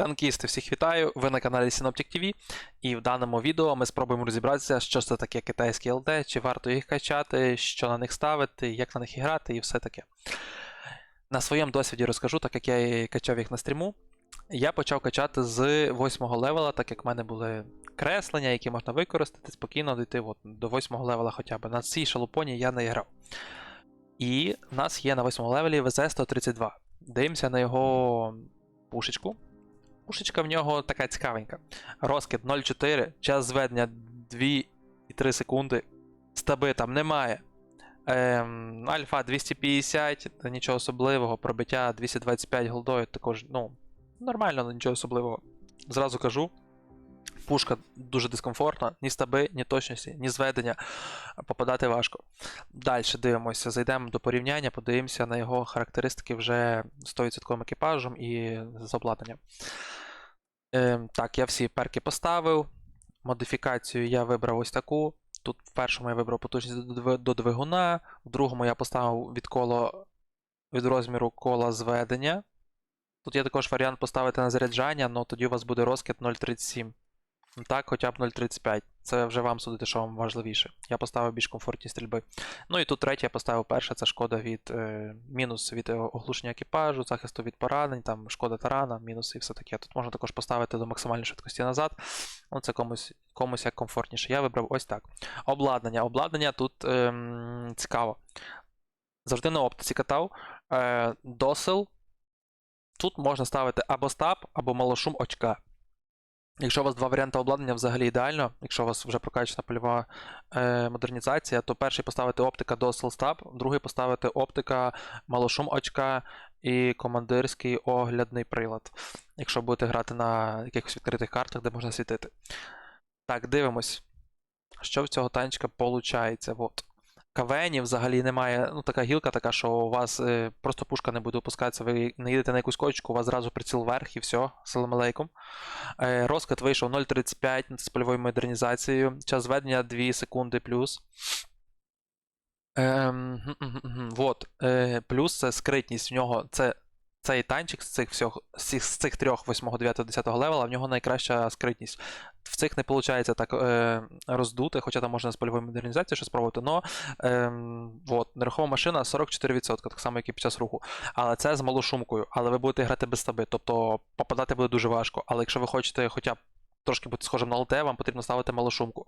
Танкісти, всіх вітаю! Ви на каналі Synoptic TV, і в даному відео ми спробуємо розібратися, що це таке китайські ЛД, чи варто їх качати, що на них ставити, як на них грати і все таке. На своєму досвіді розкажу, так як я і качав їх на стріму. Я почав качати з 8 левела, так як в мене були креслення, які можна використати, спокійно дійти от, до 8 левела хоча б. На цій шалупоні я не грав. І в нас є на 8 левелі ВЗ-132. Дивимося на його пушечку. Пушечка в нього така цікавенька. Розкид 0,4, час зведення 2,3 секунди. Стаби там немає. Ем, альфа 250, та нічого особливого. Пробиття 225 голдою також, ну, нормально, нічого особливого. Зразу кажу. Пушка дуже дискомфортна, ні стаби, ні точності, ні зведення. Попадати важко. Далі дивимося, зайдемо до порівняння, подивимося на його характеристики вже 100% екіпажем і з обладнанням. Ем, так, я всі перки поставив. Модифікацію я вибрав ось таку. Тут в першому я вибрав потужність до двигуна, в другому я поставив від коло від розміру кола зведення. Тут є також варіант поставити на заряджання, але тоді у вас буде розкид 0,37. Так, хоча б 0,35. Це вже вам судити, що вам важливіше. Я поставив більш комфортні стрільби. Ну і тут третє я поставив перше, це шкода від е, мінус від е, оглушення екіпажу, захисту від поранень, там шкода тарана, мінуси і все таке. Тут можна також поставити до максимальної швидкості назад. Ну, це комусь, комусь як комфортніше. Я вибрав ось так. Обладнання. Обладнання тут ем, цікаво. Завжди на оптиці катав. Е, досил. Тут можна ставити або стаб, або малошум очка. Якщо у вас два варіанти обладнання взагалі ідеально, якщо у вас вже прокачана польова е, модернізація, то перший поставити оптика досил стаб, другий поставити оптика малошум очка і командирський оглядний прилад. Якщо будете грати на якихось відкритих картах, де можна світити. Так, дивимось. Що в цього танчика виходить? КВНів взагалі немає. Ну, така гілка така, що у вас е, просто пушка не буде опускатися, ви не їдете на якусь кочку, у вас зразу приціл вверх і все, салам алейкум. Е, розкат вийшов 0.35 з польовою модернізацією. Час зведення 2 секунди плюс. Е, е, е, е, вот. Е, плюс це скритність в нього. Це цей танчик з цих всіх, з цих, трьох 8, 9, 10 левела, в нього найкраща скритність. В цих не виходить так е, роздути, хоча там можна з польовою модернізацією щось спробувати, но ем, вот, нерухома машина 44%, так само, як і під час руху. Але це з малошумкою, але ви будете грати без стаби, тобто попадати буде дуже важко. Але якщо ви хочете хоча б трошки бути схожим на ЛТ, вам потрібно ставити малошумку.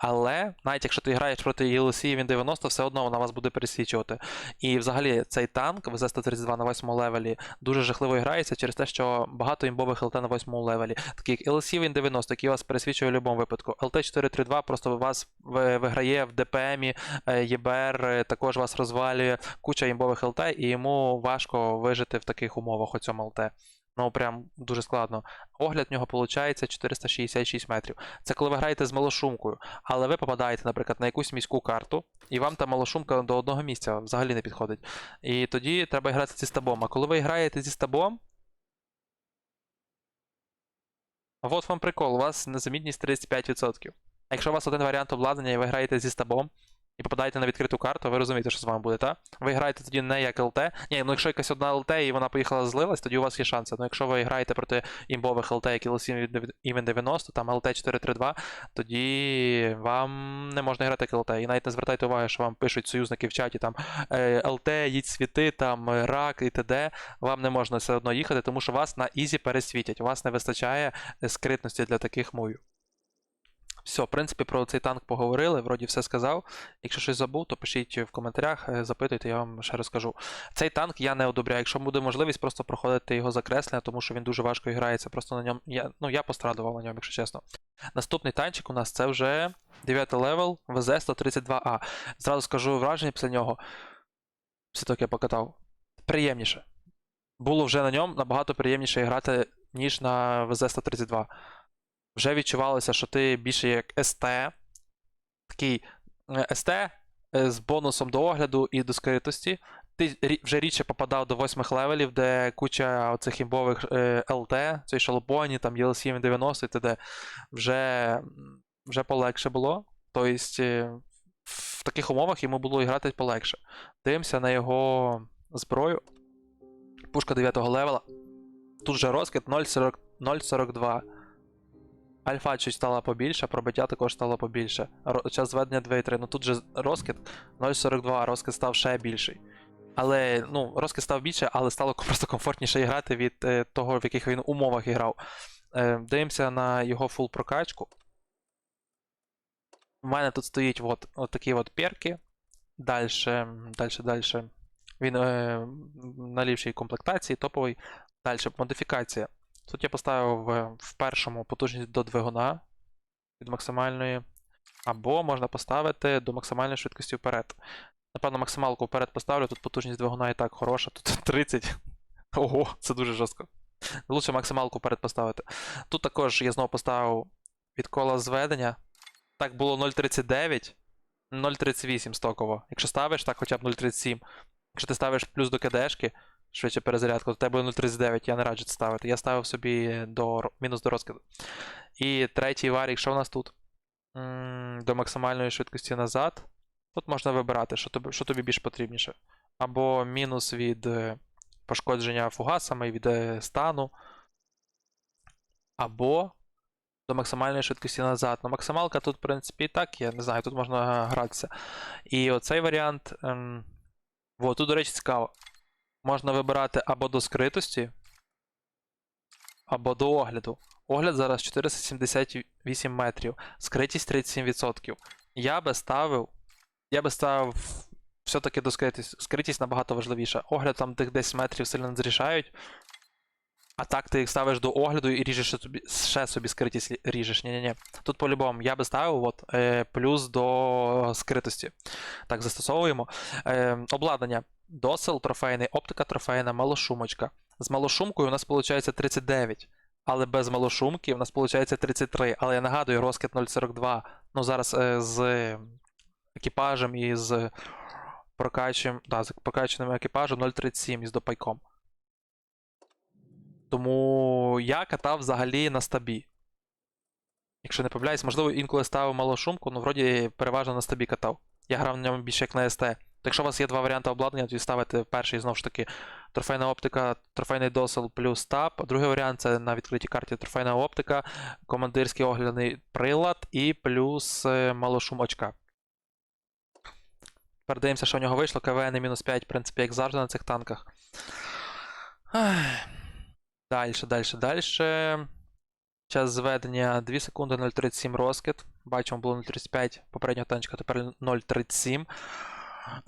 Але навіть якщо ти граєш проти ELC він 90, все одно вона вас буде пересвічувати. І взагалі цей танк ВЗ-132 на 8 левелі дуже жахливо грається через те, що багато імбових ЛТ на 8 левелі. Такі як LC він 90, який вас пересвічує в будь-якому випадку. LT432 просто вас виграє в ДПМі, е, ЄБР е, також вас розвалює, куча імбових ЛТ, і йому важко вижити в таких умовах у цьому ЛТ. Ну, прям дуже складно. Огляд в нього виходить 466 метрів. Це коли ви граєте з малошумкою, але ви попадаєте, наприклад, на якусь міську карту, і вам та малошумка до одного місця взагалі не підходить. І тоді треба грати зі стабом. А коли ви граєте зі стабом. От вам прикол, у вас незамітність 35%. А якщо у вас один варіант обладнання і ви граєте зі стабом, і попадаєте на відкриту карту, ви розумієте, що з вами буде, так? Ви граєте тоді не як ЛТ. Ні, ну якщо якась одна ЛТ і вона поїхала злилась, тоді у вас є шанси. Ну якщо ви граєте проти імбових ЛТ, які Even 90, там ЛТ 432, тоді вам не можна грати як ЛТ. І навіть не звертайте уваги, що вам пишуть союзники в чаті там е, ЛТ, їдь світи, там рак і т.д. Вам не можна все одно їхати, тому що вас на ізі пересвітять. У вас не вистачає е, скритності для таких мувів. Все, в принципі, про цей танк поговорили, вроді все сказав. Якщо щось забув, то пишіть в коментарях, е, запитуйте, я вам ще розкажу. Цей танк я не одобряю. Якщо буде можливість, просто проходити його закреслення, тому що він дуже важко грається. Просто на ньому. Я, ну, я пострадував на ньому, якщо чесно. Наступний танчик у нас це вже 9 левел ВЗ-132А. Зразу скажу враження після нього. Все таки я покатав. Приємніше. Було вже на ньому набагато приємніше грати, ніж на ВЗ-132 вже відчувалося, що ти більше як СТ, такий е, СТ е, з бонусом до огляду і до скритості. Ти вже рідше попадав до восьмих левелів, де куча оцих імбових е, ЛТ, цей шалопоні, там ELC 90 і т.д. Вже, вже полегше було. Тобто в таких умовах йому було грати полегше. Дивимося на його зброю. Пушка 9 левела. Тут же розкид 0,42. Альфа чуть стала побільше, пробиття також стало побільше. Час зведення 2,3. Ну тут же розкид 0,42, розкид став ще більший. Але ну, розкид став більше, але стало просто комфортніше грати від е, того, в яких він умовах грав. Е, дивимося на його фул прокачку. У мене тут стоїть от, от такі от перки. Дальше, дальше, дальше. Він е, на ліпшій комплектації, топовий. Далі модифікація. Тут я поставив е, в першому потужність до двигуна від максимальної. Або можна поставити до максимальної швидкості вперед. Напевно, максималку вперед поставлю, тут потужність двигуна і так хороша, тут 30. Ого, це дуже жорстко. Лучше максималку вперед поставити. Тут також я знову поставив від кола зведення. Так було 0.39, 0.38 стоково. Якщо ставиш, так хоча б 0.37. Якщо ти ставиш плюс до КДшки, швидше перезарядку, то тебе 0.39, я не раджу це ставити. Я ставив собі до, мінус до розкиду. І третій варік, що в нас тут? До максимальної швидкості назад. Тут можна вибирати, що тобі, що тобі більш потрібніше. Або мінус від е, пошкодження фугасами, від е, стану. Або до максимальної швидкості назад. Ну, максималка тут, в принципі, і так є, не знаю, тут можна гратися. І оцей варіант. Ем... Во, тут, до речі, цікаво. Можна вибирати або до скритості, або до огляду. Огляд зараз 478 метрів, скритість 37%. Я би ставив. Я би ставив все-таки до скритості. Скритість набагато важливіша. Огляд там тих 10 метрів сильно не зрішають. А так ти їх ставиш до огляду і ріжеш ще собі, ще собі скритість ріжеш. Ні-ні-ні. Тут по-любому я би ставив от, е, плюс до скритості. Так, застосовуємо. Е, обладнання. Досел трофейний, оптика трофейна, малошумочка. З малошумкою у нас виходить 39. Але без малошумки у нас виходить 33. Але я нагадую, розкид 0,42. Ну, зараз е, з екіпажем і з прокаченим, да, екіпажем 0,37 із допайком. Тому я катав взагалі на стабі. Якщо не помиляюсь, можливо, інколи ставив малошумку, ну вроді переважно на стабі катав. Я грав на ньому більше як на СТ. Якщо у вас є два варіанти обладнання, тоді ставите перший знову ж таки трофейна оптика, трофейний досел плюс таб. Другий варіант це на відкритій карті трофейна оптика, командирський оглядний прилад і плюс е, малошум очка. Тепер дивимося, що в нього вийшло. КВН мінус 5, в принципі, як завжди на цих танках. Дальше, дальше, дальше. Час зведення 2 секунди 0.37 розкид. Бачимо, було 0.35 попереднього танчика, тепер 0.37.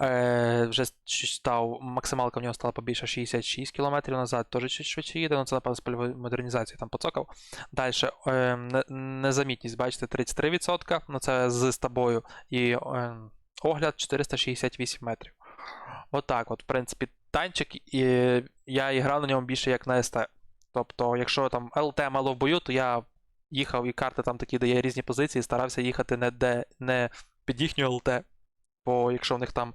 Е, вже став, максималка в нього стала побільше 66 км назад, теж чуть швидше їде, ну це напевно з польової модернізації там поцокав. Далі е, незамітність, бачите, 33%, ну це з тобою. І е, огляд 468 метрів. Отак, от, в принципі, танчик, і я і грав на ньому більше як на СТ. Тобто, якщо там ЛТ мало в бою, то я їхав і карти там такі, де є різні позиції, старався їхати не де не під їхню ЛТ. Бо якщо в них там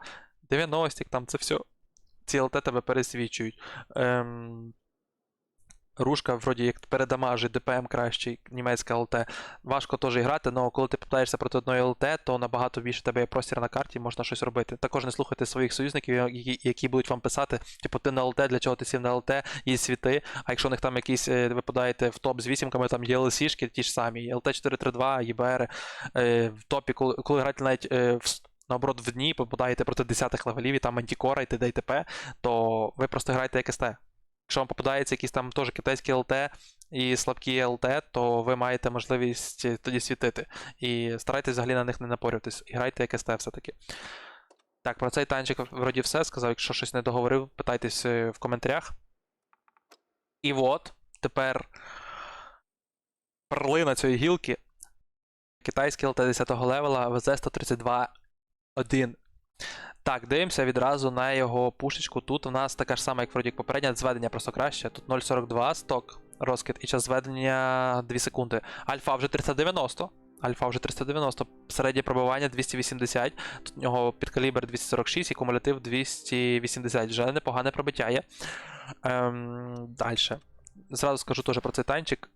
90 там це все, ці ЛТ тебе пересвічують. Ем, Рушка, вроді як передамажить, ДПМ кращий, німецька ЛТ. Важко теж грати, але коли ти попадаєшся проти одної ЛТ, то набагато більше тебе є простір на карті, можна щось робити. Також не слухайте своїх союзників, які, будуть вам писати, типу, ти на ЛТ, для чого ти сів на ЛТ, є світи. А якщо у них там якісь е, випадаєте в топ з вісімками, там є ЛСішки, ті ж самі, ЛТ 432, ЄБР, е, в топі, коли, коли граєте навіть е, в, наоборот в дні, попадаєте проти 10-х левелів і там антикора і т.д. і т.п., то ви просто граєте як СТ. Якщо вам попадається якісь там теж китайські ЛТ і слабкі ЛТ, то ви маєте можливість е, тоді світити. І старайтесь взагалі на них не напорюватись. І грайте як СТ все-таки. Так, про цей танчик вроді все сказав. Якщо щось не договорив, питайтесь е, в коментарях. І от, тепер перлина цієї гілки. Китайський ЛТ 10 го левела ВЗ-132 1. Так, дивимося відразу на його пушечку. Тут у нас така ж сама, як вроді попередня, зведення просто краще. Тут 0.42 сток, розкид і час зведення 2 секунди. Альфа вже 390. Альфа вже 390, середнє пробивання 280. Тут у нього підкалібр 246 і кумулятив 280. Вже непогане пробиття є. Ем, Далі. Зразу скажу теж про цей танчик.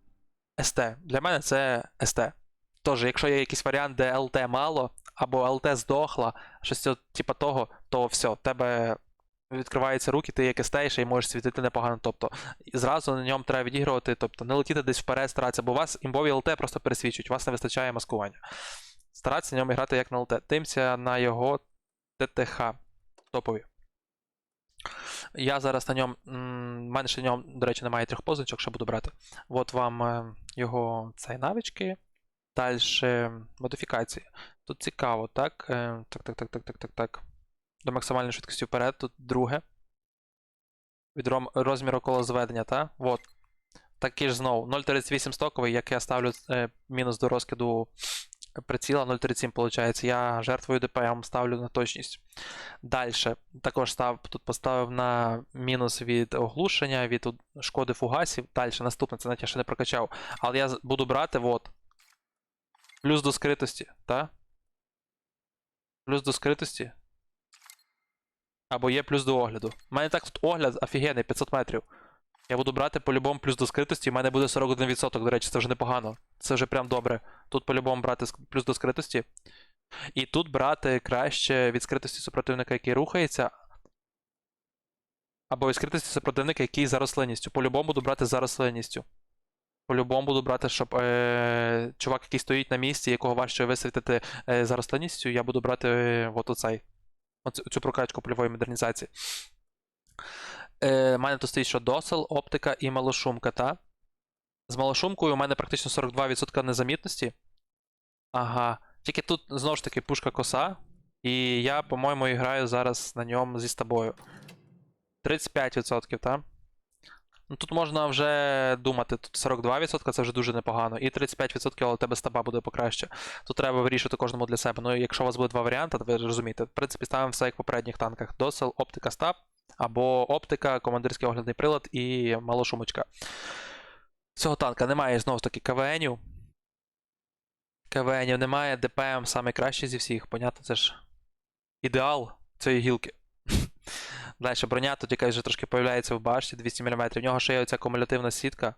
СТ. Для мене це СТ. Тож, якщо є якийсь варіант, де ЛТ мало, або ЛТ здохла, щось типа того, то все, в тебе відкриваються руки, ти як естейш і можеш світити непогано. Тобто зразу на ньому треба відігрувати, тобто не летіти десь вперед, старатися, бо у вас імбові ЛТ просто пересвічують, у вас не вистачає маскування. Старатися на ньому грати як на ЛТ. Дивимося на його ТТХ топові. Я зараз на ньому. Ще на ньому, до речі, немає трьох позначок, що буду брати. От вам е, його цей навички. Далі модифікації. Тут цікаво, так? Е, Так, так, так, так, так, так, так. До максимальної швидкості вперед. Тут друге. Від розміру колозведення, так? От. Такий ж знову. 0.38 стоковий, як я ставлю е, мінус до розкиду приціла 0.37, виходить. Я жертвою ДПМ ставлю на точність. Далі. Також став, тут поставив на мінус від оглушення, від шкоди фугасів. Далі, наступне, це навіть я ще не прокачав. Але я буду брати от. Плюс до скритості, так? Плюс до скритості. Або є плюс до огляду. У мене так тут огляд офігенний, 500 метрів. Я буду брати по-любому плюс до скритості, і в мене буде 41%, до речі, це вже непогано. Це вже прям добре. Тут по-любому брати плюс до скритості. І тут брати краще від скритості супротивника, який рухається. Або від скритості супротивника, який за рослинністю. По-любому буду брати за рослинністю. По-любому буду брати, щоб е, чувак, який стоїть на місці, якого важче висвітити е, за рослинністю, я буду брати е, от оцей. Оцю, цю прокачку польової модернізації. Е, у мене тут стоїть що досел, оптика і малошумка, та? З малошумкою у мене практично 42% незамітності. Ага. Тільки тут знову ж таки пушка коса. І я, по-моєму, граю зараз на ньому зі з тобою. 35%, так? Ну тут можна вже думати, тут 42% це вже дуже непогано, і 35%, але у тебе стаба буде покраще. Тут треба вирішувати кожному для себе. Ну, якщо у вас буде два варіанти, то ви розумієте. В принципі, ставимо все як в попередніх танках. Досел, оптика стаб, або оптика, командирський оглядний прилад і малошумочка. Цього танка немає знову ж таки КВНів. КВНів немає, ДПМ саме кращий зі всіх, понятно, це ж ідеал цієї гілки. Далі броня тут якась вже трошки появляється в башті 200 мм. В нього ще є оця кумулятивна сітка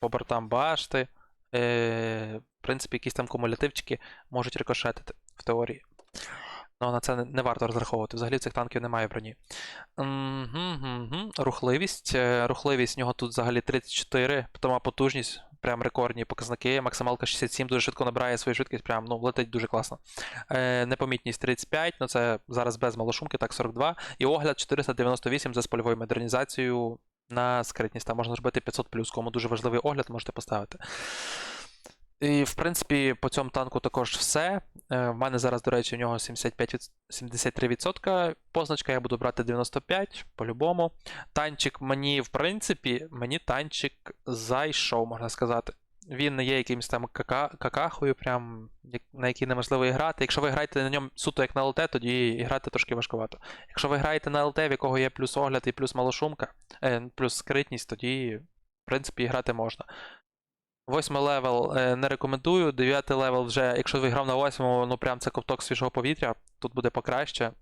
по бортам башти. Е, в принципі, якісь там кумулятивчики можуть рикошетити в теорії. Ну, на це не, варто розраховувати. Взагалі цих танків немає броні. Рухливість. Е, Рухливість в нього тут взагалі 34, потім потужність, прям рекордні показники. Максималка 67 дуже швидко набирає свою швидкість, прям ну, летить дуже класно. Е, непомітність 35, ну це зараз без малошумки, так 42. І огляд 498 за з польовою модернізацією на скритність. Там можна зробити 500 кому дуже важливий огляд, можете поставити. І, в принципі, по цьому танку також все. Е, В мене зараз, до речі, у нього 75, 73% Позначка я буду брати 95 по-любому. Танчик мені, в принципі, мені танчик зайшов, можна сказати. Він не є якимось там кака- какахою, прям, на який неможливо грати. Якщо ви граєте на ньому суто як на ЛТ, тоді і грати трошки важкувато. Якщо ви граєте на ЛТ, в якого є плюс огляд і плюс малошумка, е, плюс скритність, тоді, в принципі, грати можна. Восьмий левел е, не рекомендую. Дев'ятий левел вже, якщо ви грав на восьмому, ну прям це ковток свіжого повітря, тут буде покраще.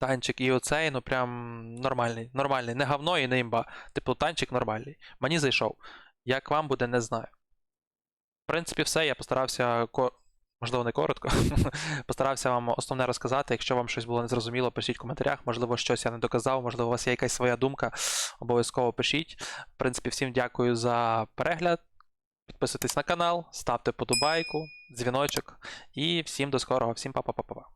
Танчик і оцей, ну прям нормальний. Нормальний. Не говно і не імба. Типу, танчик нормальний. Мені зайшов. Як вам буде, не знаю. В принципі, все. Я постарався. Можливо, не коротко. Постарався вам основне розказати. Якщо вам щось було незрозуміло, пишіть в коментарях. Можливо, щось я не доказав, можливо, у вас є якась своя думка. Обов'язково пишіть. В принципі, всім дякую за перегляд. Підписуйтесь на канал, ставте подобайку, дзвіночок. І всім до скорого, всім па-па-па-па.